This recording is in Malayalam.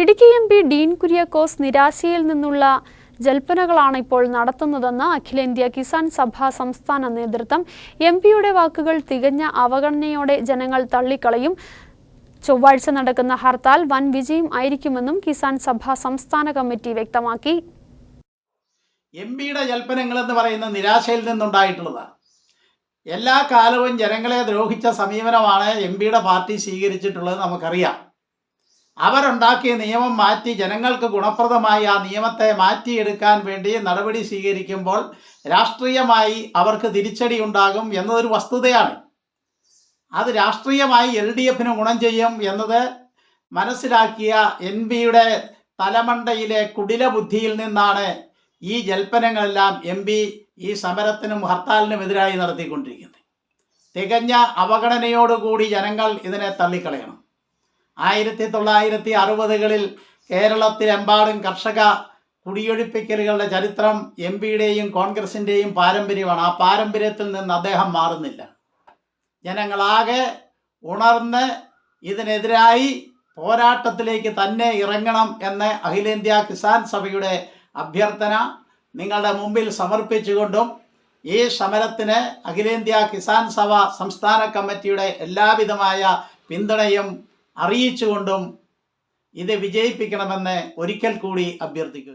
ഇടുക്കി എം പി ഡീൻ കുര്യാക്കോസ് നിരാശയിൽ നിന്നുള്ള ജൽപ്പനകളാണ് ഇപ്പോൾ നടത്തുന്നതെന്ന് അഖിലേന്ത്യാ കിസാൻ സഭ സംസ്ഥാന നേതൃത്വം എം പിയുടെ വാക്കുകൾ തികഞ്ഞ അവഗണനയോടെ ജനങ്ങൾ തള്ളിക്കളയും. ചൊവ്വാഴ്ച നടക്കുന്ന ഹർത്താൽ വൻ വിജയം ആയിരിക്കുമെന്നും കിസാൻ സഭ സംസ്ഥാന കമ്മിറ്റി വ്യക്തമാക്കി. എം പിയുടെ ജൽപ്പനങ്ങൾ എന്ന് പറയുന്ന നിരാശയിൽ നിന്നുണ്ടായിട്ടുള്ളതാണ് എല്ലാ കാലവും ജനങ്ങളെ ദ്രോഹിച്ച സമീപനമാണ് എം പിയുടെ പാർട്ടി സ്വീകരിച്ചിട്ടുള്ളത് നമുക്കറിയാം. അവരുണ്ടാക്കിയ നിയമം മാറ്റി ജനങ്ങൾക്ക് ഗുണപ്രദമായി ആ നിയമത്തെ മാറ്റിയെടുക്കാൻ വേണ്ടി നടപടി സ്വീകരിക്കുമ്പോൾ രാഷ്ട്രീയമായി അവർക്ക് തിരിച്ചടി ഉണ്ടാകും എന്നതൊരു വസ്തുതയാണ്. അത് രാഷ്ട്രീയമായി എൽ ഡി എഫിന് ഗുണം ചെയ്യും എന്നത് മനസ്സിലാക്കിയ എൻ പിയുടെ തലമണ്ടയിലെ കുടില ബുദ്ധിയിൽ നിന്നാണ് ഈ ജൽപ്പനങ്ങളെല്ലാം എം പി ഈ സമരത്തിനും ഹർത്താലിനും എതിരായി നടത്തിക്കൊണ്ടിരിക്കുന്നത്. തികഞ്ഞ അവഗണനയോടുകൂടി ജനങ്ങൾ ഇതിനെ തള്ളിക്കളയണം. ആയിരത്തി തൊള്ളായിരത്തി അറുപതുകളിൽ കേരളത്തിലെമ്പാടും കർഷക കുടിയൊഴിപ്പിക്കലുകളുടെ ചരിത്രം എം പിയുടെയും കോൺഗ്രസിന്റെയും പാരമ്പര്യമാണ്. ആ പാരമ്പര്യത്തിൽ നിന്ന് അദ്ദേഹം മാറുന്നില്ല. ജനങ്ങളാകെ ഉണർന്ന് ഇതിനെതിരായി പോരാട്ടത്തിലേക്ക് തന്നെ ഇറങ്ങണം എന്ന് അഖിലേന്ത്യാ കിസാൻ സഭയുടെ അഭ്യർത്ഥന നിങ്ങളുടെ മുമ്പിൽ സമർപ്പിച്ചുകൊണ്ടും ഈ സമരത്തിന് അഖിലേന്ത്യാ കിസാൻ സഭ സംസ്ഥാന കമ്മിറ്റിയുടെ എല്ലാവിധമായ പിന്തുണയും അറിയിച്ചുകൊണ്ടും ഇത് വിജയിപ്പിക്കണമെന്ന് ഒരിക്കൽ കൂടി അഭ്യർത്ഥിക്കുന്നു.